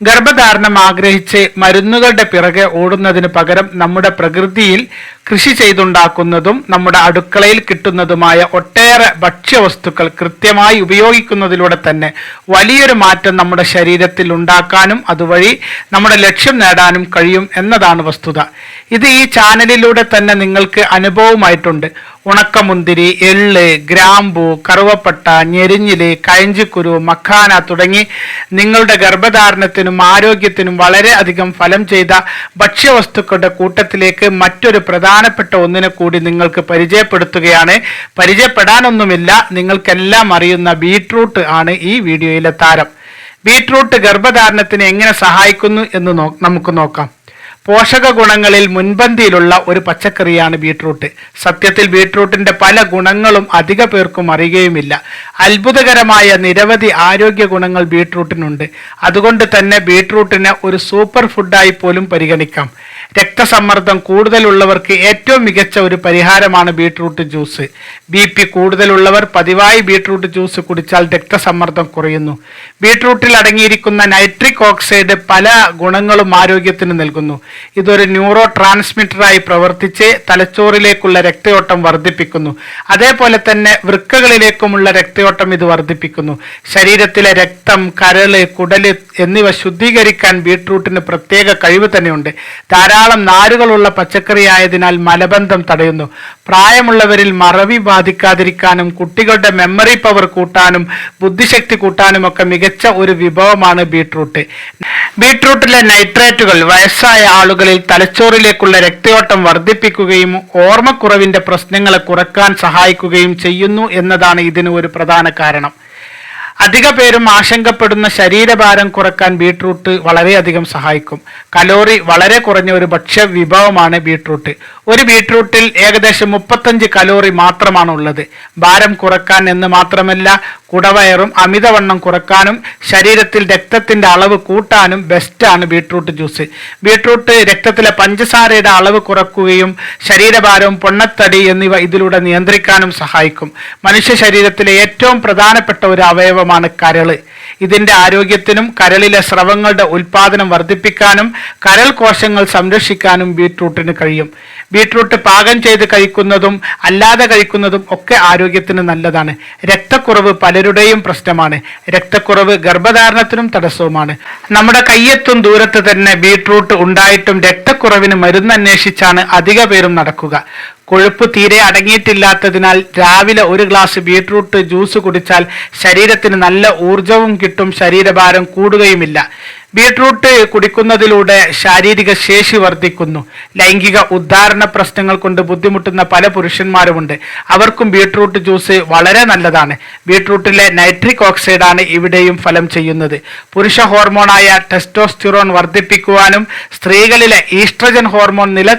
ഗർഭധാരണം ആഗ്രഹിച്ച് മരുന്നുകളുടെ പിറകെ ഓടുന്നതിന് പകരം നമ്മുടെ പ്രകൃതിയിൽ കൃഷി ചെയ്തുണ്ടാക്കുന്നതും നമ്മുടെ അടുക്കളയിൽ കിട്ടുന്നതുമായ ഒട്ടേറെ ഭക്ഷ്യവസ്തുക്കൾ കൃത്യമായി ഉപയോഗിക്കുന്നതിലൂടെ തന്നെ വലിയൊരു മാറ്റം നമ്മുടെ ശരീരത്തിൽ ഉണ്ടാക്കാനും അതുവഴി നമ്മുടെ ലക്ഷ്യം നേടാനും കഴിയും എന്നതാണ് വസ്തുത. ഇത് ഈ ചാനലിലൂടെ തന്നെ നിങ്ങൾക്ക് അനുഭവമായിട്ടുണ്ട്. ഉണക്കമുന്തിരി എള്ള് ഗ്രാമ്പു കറുവപ്പട്ട ഞെരിഞ്ഞിൽ കയഞ്ചിക്കുരു മഖാന തുടങ്ങി നിങ്ങളുടെ ഗർഭധാരണത്തിനും ആരോഗ്യത്തിനും വളരെ അധികം ഫലം ചെയ്ത ഭക്ഷ്യവസ്തുക്കളുടെ കൂട്ടത്തിലേക്ക് മറ്റൊരു പ്രധാനപ്പെട്ട ഒന്നിനെ കൂടി നിങ്ങൾക്ക് പരിചയപ്പെടുത്തുകയാണ്. പരിചയപ്പെടാനൊന്നുമില്ല നിങ്ങൾക്കെല്ലാം അറിയുന്ന ബീട്രൂട്ട് ആണ് ഈ വീഡിയോയിലെ താരം. ബീട്രൂട്ട് ഗർഭധാരണത്തിന് എങ്ങനെ സഹായിക്കുന്നു എന്ന് നമുക്ക് നോക്കാം. പോഷക ഗുണങ്ങളിൽ മുൻപന്തിയിലുള്ള ഒരു പച്ചക്കറിയാണ് ബീട്രൂട്ട്. സത്യത്തിൽ ബീട്രൂട്ടിന്റെ പല ഗുണങ്ങളും അധിക പേർക്കും അറിയുകയുമില്ല. അത്ഭുതകരമായ നിരവധി ആരോഗ്യ ഗുണങ്ങൾ ബീട്രൂട്ടിനുണ്ട്. അതുകൊണ്ട് തന്നെ ബീട്രൂട്ടിനെ ഒരു സൂപ്പർ ഫുഡായി പോലും പരിഗണിക്കാം. രക്തസമ്മർദ്ദം കൂടുതലുള്ളവർക്ക് ഏറ്റവും മികച്ച ഒരു പരിഹാരമാണ് ബീട്രൂട്ട് ജ്യൂസ്. ബി പി കൂടുതലുള്ളവർ പതിവായി ബീട്രൂട്ട് ജ്യൂസ് കുടിച്ചാൽ രക്തസമ്മർദ്ദം കുറയുന്നു. ബീട്രൂട്ടിൽ അടങ്ങിയിരിക്കുന്ന നൈട്രിക് ഓക്സൈഡ് പല ഗുണങ്ങളും ആരോഗ്യത്തിന് നൽകുന്നു. ഇതൊരു ന്യൂറോ ട്രാൻസ്മിറ്ററായി പ്രവർത്തിച്ച് തലച്ചോറിലേക്കുള്ള രക്തയോട്ടം വർദ്ധിപ്പിക്കുന്നു. അതേപോലെ തന്നെ വൃക്കകളിലേക്കുമുള്ള രക്തയോട്ടം ഇത് വർദ്ധിപ്പിക്കുന്നു. ശരീരത്തിലെ രക്തം കരൾ കുടൽ എന്നിവ ശുദ്ധീകരിക്കാൻ ബീട്രൂട്ടിന് പ്രത്യേക കഴിവ് തന്നെയുണ്ട്. ധാരാളം നാരുകളുള്ള പച്ചക്കറി ആയതിനാൽ മലബന്ധം തടയുന്നു. പ്രായമുള്ളവരിൽ മറവി ബാധിക്കാതിരിക്കാനും കുട്ടികളുടെ മെമ്മറി പവർ കൂട്ടാനും ബുദ്ധിശക്തി കൂട്ടാനും ഒക്കെ മികച്ച ഒരു വിഭവമാണ് ബീട്രൂട്ട്. ബീട്രൂട്ടിലെ നൈട്രേറ്റുകൾ വയസ്സായ ആളുകളിൽ തലച്ചോറിലേക്കുള്ള രക്തയോട്ടം വർദ്ധിപ്പിക്കുകയും ഓർമ്മക്കുറവിന്റെ പ്രശ്നങ്ങളെ കുറയ്ക്കാൻ സഹായിക്കുകയും ചെയ്യുന്നു എന്നതാണ് ഇതിന് ഒരു പ്രധാന കാരണം. അധിക പേരും ആശങ്കപ്പെടുന്ന ശരീരഭാരം കുറയ്ക്കാൻ ബീട്രൂട്ട് വളരെയധികം സഹായിക്കും. കലോറി വളരെ കുറഞ്ഞ ഒരു ഭക്ഷ്യ വിഭവമാണ് ബീട്രൂട്ട്. ഒരു ബീട്രൂട്ടിൽ ഏകദേശം മുപ്പത്തഞ്ച് കലോറി മാത്രമാണ് ഉള്ളത് ഭാരം കുറയ്ക്കാൻ എന്ന് മാത്രമല്ല കുടവയറും അമിതവണ്ണം കുറക്കാനും ശരീരത്തിൽ രക്തത്തിന്റെ അളവ് കൂട്ടാനും ബെസ്റ്റാണ് ബീട്രൂട്ട് ജ്യൂസ്. ബീട്രൂട്ട് രക്തത്തിലെ പഞ്ചസാരയുടെ അളവ് കുറക്കുകയും ശരീരഭാരവും പൊണ്ണത്തടി എന്നിവ ഇതിലൂടെ നിയന്ത്രിക്കാനും സഹായിക്കും. മനുഷ്യ ശരീരത്തിലെ ഏറ്റവും പ്രധാനപ്പെട്ട ഒരു അവയവമാണ് കരൾ. ഇതിന്റെ ആരോഗ്യത്തിനും കരളിലെ സ്രവങ്ങളുടെ ഉൽപാദനം വർദ്ധിപ്പിക്കാനും കരൾ കോശങ്ങൾ സംരക്ഷിക്കാനും ബീട്രൂട്ടിന് കഴിയും. ബീട്രൂട്ട് പാകം ചെയ്ത് കഴിക്കുന്നതും അല്ലാതെ കഴിക്കുന്നതും ഒക്കെ ആരോഗ്യത്തിന് നല്ലതാണ്. രക്തക്കുറവ് പലരുടെയും പ്രശ്നമാണ്. രക്തക്കുറവ് ഗർഭധാരണത്തിനും തടസ്സവുമാണ്. നമ്മുടെ കയ്യെത്തും ദൂരത്ത് തന്നെ ബീട്രൂട്ട് ഉണ്ടായിട്ടും രക്തക്കുറവിന് മരുന്ന് അന്വേഷിച്ചാണ് അധിക പേരും നടക്കുക. കൊഴുപ്പ് തീരെ അടങ്ങിയിട്ടില്ലാത്തതിനാൽ രാവിലെ ഒരു ഗ്ലാസ് ബീട്രൂട്ട് ജ്യൂസ് കുടിച്ചാൽ ശരീരത്തിന് നല്ല ഊർജവും കിട്ടും ശരീരഭാരം കൂടുകയുമില്ല. ബീട്രൂട്ട് കുടിക്കുന്നതിലൂടെ ശാരീരിക ശേഷി വർദ്ധിക്കുന്നു. ലൈംഗിക ഉദ്ധാരണ പ്രശ്നങ്ങൾ കൊണ്ട് ബുദ്ധിമുട്ടുന്ന പല പുരുഷന്മാരുമുണ്ട്. അവർക്കും ബീട്രൂട്ട് ജ്യൂസ് വളരെ നല്ലതാണ്. ബീട്രൂട്ടിലെ നൈട്രിക് ഓക്സൈഡാണ് ഇവിടെയും ഫലം ചെയ്യുന്നത്. പുരുഷ ഹോർമോണായ ടെസ്റ്റോസ്റ്റിറോൺ വർദ്ധിപ്പിക്കുവാനും സ്ത്രീകളിലെ ഈസ്ട്രജൻ ഹോർമോൺ നില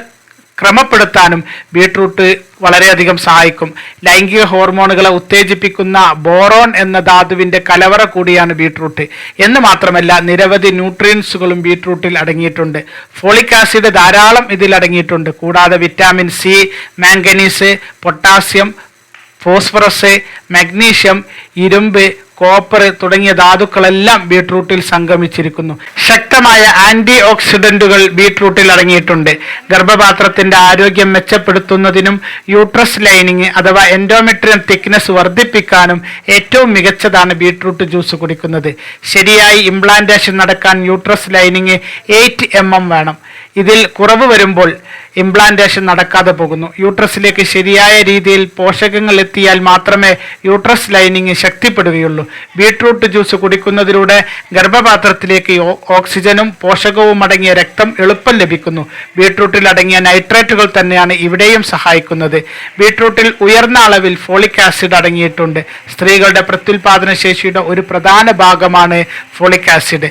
ക്രമപ്പെടുത്താനും ബീട്രൂട്ട് വളരെയധികം സഹായിക്കും. ലൈംഗിക ഹോർമോണുകളെ ഉത്തേജിപ്പിക്കുന്ന ബോറോൺ എന്ന ധാതുവിന്റെ കലവറ കൂടിയാണ് ബീട്രൂട്ട്. എന്ന് മാത്രമല്ല നിരവധി ന്യൂട്രിയൻസുകളും ബീട്രൂട്ടിൽ അടങ്ങിയിട്ടുണ്ട്. ഫോളിക് ആസിഡ് ധാരാളം ഇതിൽ അടങ്ങിയിട്ടുണ്ട്. കൂടാതെ vitamin C manganese potassium phosphorus magnesium ഇരുമ്പ് കോപ്പർ തുടങ്ങിയ ധാതുക്കളെല്ലാം ബീട്രൂട്ടിൽ സംഗമിച്ചിരിക്കുന്നു. ശക്തമായ ആന്റി ഓക്സിഡന്റുകൾ ബീട്രൂട്ടിൽ അടങ്ങിയിട്ടുണ്ട്. ഗർഭപാത്രത്തിന്റെ ആരോഗ്യം മെച്ചപ്പെടുത്തുന്നതിനും യൂട്രസ് ലൈനിങ് അഥവാ എൻഡോമെട്രിയം തിക്നെസ് വർദ്ധിപ്പിക്കാനും ഏറ്റവും മികച്ചതാണ് ബീട്രൂട്ട് ജ്യൂസ് കുടിക്കുന്നത്. ശരിയായി ഇംപ്ലാന്റേഷൻ നടക്കാൻ യൂട്രസ് ലൈനിങ് എയ്റ്റ് എം വേണം. ഇതിൽ കുറവ് വരുമ്പോൾ ഇംപ്ലാന്റേഷൻ നടക്കാതെ പോകുന്നു. യൂട്രസിലേക്ക് ശരിയായ രീതിയിൽ പോഷകങ്ങൾ എത്തിയാൽ മാത്രമേ യൂട്രസ് ലൈനിങ് ശക്തിപ്പെടുകയുള്ളൂ. ബീട്രൂട്ട് ജ്യൂസ് കുടിക്കുന്നതിലൂടെ ഗർഭപാത്രത്തിലേക്ക് ഓക്സിജനും പോഷകവും അടങ്ങിയ രക്തം എളുപ്പം ലഭിക്കുന്നു. ബീട്രൂട്ടിൽ അടങ്ങിയ നൈട്രേറ്റുകൾ തന്നെയാണ് ഇവിടെയും സഹായിക്കുന്നത്. ബീട്രൂട്ടിൽ ഉയർന്ന അളവിൽ ഫോളിക് ആസിഡ് അടങ്ങിയിട്ടുണ്ട്. സ്ത്രീകളുടെ പ്രത്യുൽപാദന ശേഷിയുടെ ഒരു പ്രധാന ഭാഗമാണ് ഫോളിക് ആസിഡ്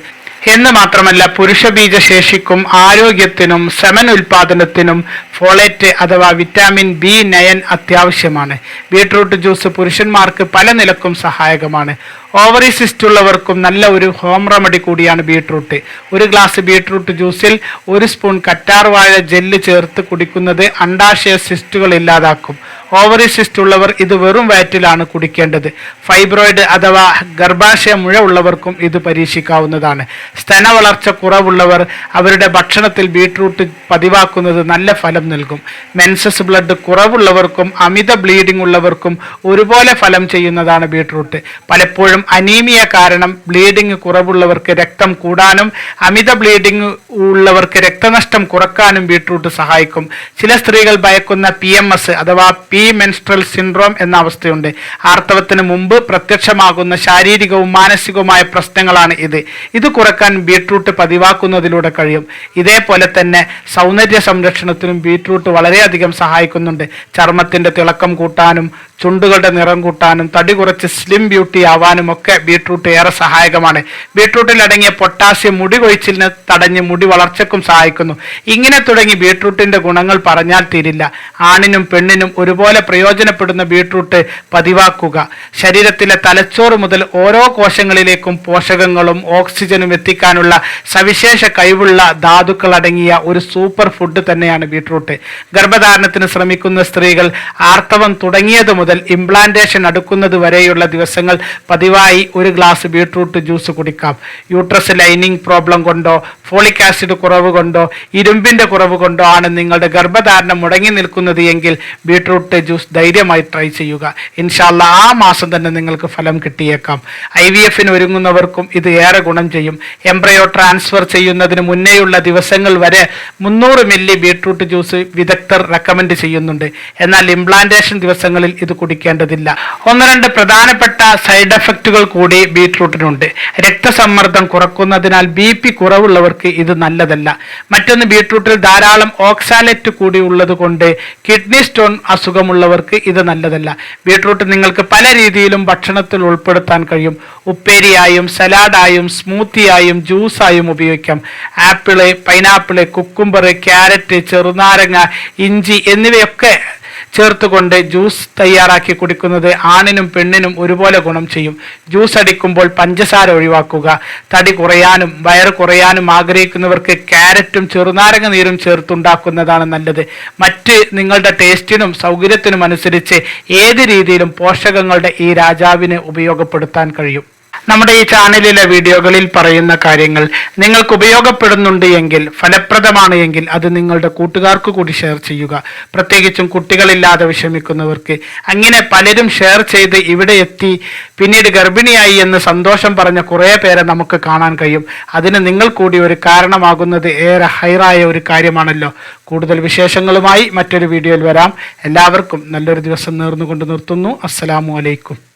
എന്ന് മാത്രമല്ല പുരുഷ ബീജശേഷിക്കും ആരോഗ്യത്തിനും സെമൻ ഉൽപാദനത്തിനും ഫോളേറ്റ് അഥവാ വിറ്റാമിൻ ബി നയൻ അത്യാവശ്യമാണ്. ബീട്രൂട്ട് ജ്യൂസ് പുരുഷന്മാർക്ക് പല നിലക്കും സഹായകമാണ്. ഓവറി സിസ്റ്റ് ഉള്ളവർക്കും നല്ല ഒരു ഹോം റെമഡി കൂടിയാണ് ബീട്രൂട്ട് ഒരു ഗ്ലാസ് ബീട്രൂട്ട് ജ്യൂസിൽ ഒരു സ്പൂൺ കറ്റാർവാഴ ജെല്ല് ചേർത്ത് കുടിക്കുന്നത് അണ്ടാശയ സിസ്റ്റുകൾ ഇല്ലാതാക്കും. ഓവറി സിസ്റ്റ് ഉള്ളവർ ഇത് വെറും വയറ്റിലാണ് കുടിക്കേണ്ടത്. ഫൈബ്രോയിഡ് അഥവാ ഗർഭാശയ മുഴ ഉള്ളവർക്കും ഇത് പരീക്ഷിക്കാവുന്നതാണ്. സ്തന വളർച്ച കുറവുള്ളവർ അവരുടെ ഭക്ഷണത്തിൽ ബീട്രൂട്ട് പതിവാക്കുന്നത് നല്ല ഫലം നൽകും. മെൻസസ് ബ്ലഡ് കുറവുള്ളവർക്കും അമിത ബ്ലീഡിംഗ് ഉള്ളവർക്കും ഒരുപോലെ ഫലം ചെയ്യുന്നതാണ് ബീട്രൂട്ട്. പലപ്പോഴും അനീമിയ കാരണം ബ്ലീഡിംഗ് കുറവുള്ളവർക്ക് രക്തം കൂടാനും അമിത ബ്ലീഡിംഗ് ഉള്ളവർക്ക് രക്തനഷ്ടം കുറക്കാനും ബീട്രൂട്ട് സഹായിക്കും. ചില സ്ത്രീകൾ ഭയക്കുന്ന പി എം എസ് അഥവാ പി മെൻസ്ട്രൽ സിൻഡ്രോം എന്ന അവസ്ഥയുണ്ട്. ആർത്തവത്തിന് മുമ്പ് പ്രത്യക്ഷമാകുന്ന ശാരീരികവും മാനസികവുമായ പ്രശ്നങ്ങളാണ് ഇത്. ഇത് കുറയ്ക്കാൻ ബീട്രൂട്ട് പതിവാക്കുന്നതിലൂടെ കഴിയും. ഇതേപോലെ തന്നെ സൗന്ദര്യ സംരക്ഷണത്തിനും ബീട്രൂട്ട് വളരെയധികം സഹായിക്കുന്നുണ്ട്. ചർമ്മത്തിന്റെ തിളക്കം കൂട്ടാനും ചുണ്ടുകളുടെ നിറം കൂട്ടാനും തടി കുറച്ച് സ്ലിം ബ്യൂട്ടി ആവാനും ഒക്കെ ബീട്രൂട്ട് ഏറെ സഹായകമാണ്. ബീട്രൂട്ടിൽ അടങ്ങിയ പൊട്ടാസ്യം മുടി കൊഴിച്ചിലിന് തടഞ്ഞ് മുടി വളർച്ചയ്ക്കും സഹായിക്കുന്നു. ഇങ്ങനെ തുടങ്ങി ബീട്രൂട്ടിന്റെ ഗുണങ്ങൾ പറഞ്ഞാൽ തീരില്ല. ആണിനും പെണ്ണിനും ഒരുപോലെ പ്രയോജനപ്പെടുന്ന ബീട്രൂട്ട് പതിവാക്കുക. ശരീരത്തിലെ തലച്ചോറ് മുതൽ ഓരോ കോശങ്ങളിലേക്കും പോഷകങ്ങളും ഓക്സിജനും എത്തിക്കാനുള്ള സവിശേഷ കഴിവുള്ള ധാതുക്കൾ അടങ്ങിയ ഒരു സൂപ്പർ ഫുഡ് തന്നെയാണ് ബീട്രൂട്ട് ഗർഭധാരണത്തിന് ശ്രമിക്കുന്ന സ്ത്രീകൾ ആർത്തവം തുടങ്ങിയത് മുതൽ ഇംപ്ലാന്റേഷൻ അടുക്കുന്നത് വരെയുള്ള ദിവസങ്ങൾ പതിവായി ഒരു ഗ്ലാസ് ബീട്രൂട്ട് ജ്യൂസ് കുടിക്കാം. യൂട്രസ് ലൈനിങ് പ്രോബ്ലം കൊണ്ടോ ഫോളിക് ആസിഡ് കുറവ് കൊണ്ടോ ഇരുമ്പിന്റെ കുറവ് കൊണ്ടോ ആണ് നിങ്ങളുടെ ഗർഭധാരണം മുടങ്ങി നിൽക്കുന്നത് എങ്കിൽ ബീട്രൂട്ട് ജ്യൂസ് ധൈര്യമായി ട്രൈ ചെയ്യുക. ഇൻഷാല്ല ആ മാസം തന്നെ നിങ്ങൾക്ക് ഫലം കിട്ടിയേക്കാം. ഐ വി എഫിന് ഒരുങ്ങുന്നവർക്കും ഇത് ഏറെ ഗുണം ചെയ്യും. എംബ്രയോ ട്രാൻസ്ഫർ ചെയ്യുന്നതിന് മുന്നേയുള്ള ദിവസങ്ങൾ വരെ മുന്നൂറ് മില്ലി ബീട്രൂട്ട് ജ്യൂസ് വിദഗ്ധർ റെക്കമെൻഡ് ചെയ്യുന്നുണ്ട്. എന്നാൽ ഇംപ്ലാന്റേഷൻ ദിവസങ്ങളിൽ ഇത് കുടിക്കേണ്ടതില്ല. ഒന്ന് രണ്ട് പ്രധാനപ്പെട്ട സൈഡ് എഫക്റ്റുകൾ കൂടി ബീട്രൂട്ടിനുണ്ട്. രക്തസമ്മർദ്ദം കുറക്കുന്നതിനാൽ ബി പി കുറവുള്ളവർക്ക് ഇത് നല്ലതല്ല. മറ്റൊന്ന് ബീട്രൂട്ടിൽ ധാരാളം ഓക്സാലറ്റ് കൂടി ഉള്ളത് കൊണ്ട് കിഡ്നി സ്റ്റോൺ അസുഖമുള്ളവർക്ക് ഇത് നല്ലതല്ല. ബീട്രൂട്ട് നിങ്ങൾക്ക് പല രീതിയിലും ഭക്ഷണത്തിൽ ഉൾപ്പെടുത്താൻ കഴിയും. ഉപ്പേരിയായും സലാഡായും സ്മൂത്തിയായും ജ്യൂസായും ഉപയോഗിക്കാം. ആപ്പിൾ പൈനാപ്പിൾ കുക്കുംബർ ക്യാരറ്റ് ചെറുനാരങ്ങ ഇഞ്ചി എന്നിവയൊക്കെ ചേർത്തുകൊണ്ട് ജ്യൂസ് തയ്യാറാക്കി കുടിക്കുന്നത് ആണിനും പെണ്ണിനും ഒരുപോലെ ഗുണം ചെയ്യും. ജ്യൂസ് അടിക്കുമ്പോൾ പഞ്ചസാര ഒഴിവാക്കുക. തടി കുറയാനും വയറ് കുറയാനും ആഗ്രഹിക്കുന്നവർക്ക് ക്യാരറ്റും ചെറുനാരങ്ങ നീരും ചേർത്തുണ്ടാക്കുന്നതാണ് നല്ലത്. മറ്റ് നിങ്ങളുടെ ടേസ്റ്റിനും സൗകര്യത്തിനും അനുസരിച്ച് ഏത് രീതിയിലും പോഷകങ്ങളുടെ ഈ രാജാവിന് ഉപയോഗപ്പെടുത്താൻ കഴിയും. നമ്മുടെ ഈ ചാനലിലെ വീഡിയോകളിൽ പറയുന്ന കാര്യങ്ങൾ നിങ്ങൾക്ക് ഉപയോഗപ്പെടുന്നുണ്ട് എങ്കിൽ ഫലപ്രദമാണ് എങ്കിൽ അത് നിങ്ങളുടെ കൂട്ടുകാർക്ക് കൂടി ഷെയർ ചെയ്യുക. പ്രത്യേകിച്ചും കുട്ടികളില്ലാതെ വിഷമിക്കുന്നവർക്ക്. അങ്ങനെ പലരും ഷെയർ ചെയ്ത് ഇവിടെ എത്തി പിന്നീട് ഗർഭിണിയായി എന്ന് സന്തോഷം പറഞ്ഞ കുറേ പേരെ നമുക്ക് കാണാൻ കഴിയും. അതിന് നിങ്ങൾ കൂടി ഒരു കാരണമാകുന്നത് ഏറെ ഹൈറായ ഒരു കാര്യമാണല്ലോ. കൂടുതൽ വിശേഷങ്ങളുമായി മറ്റൊരു വീഡിയോയിൽ വരാം. എല്ലാവർക്കും നല്ലൊരു ദിവസം നേർന്നുകൊണ്ട് നിർത്തുന്നു. അസ്സലാമു അലൈക്കും.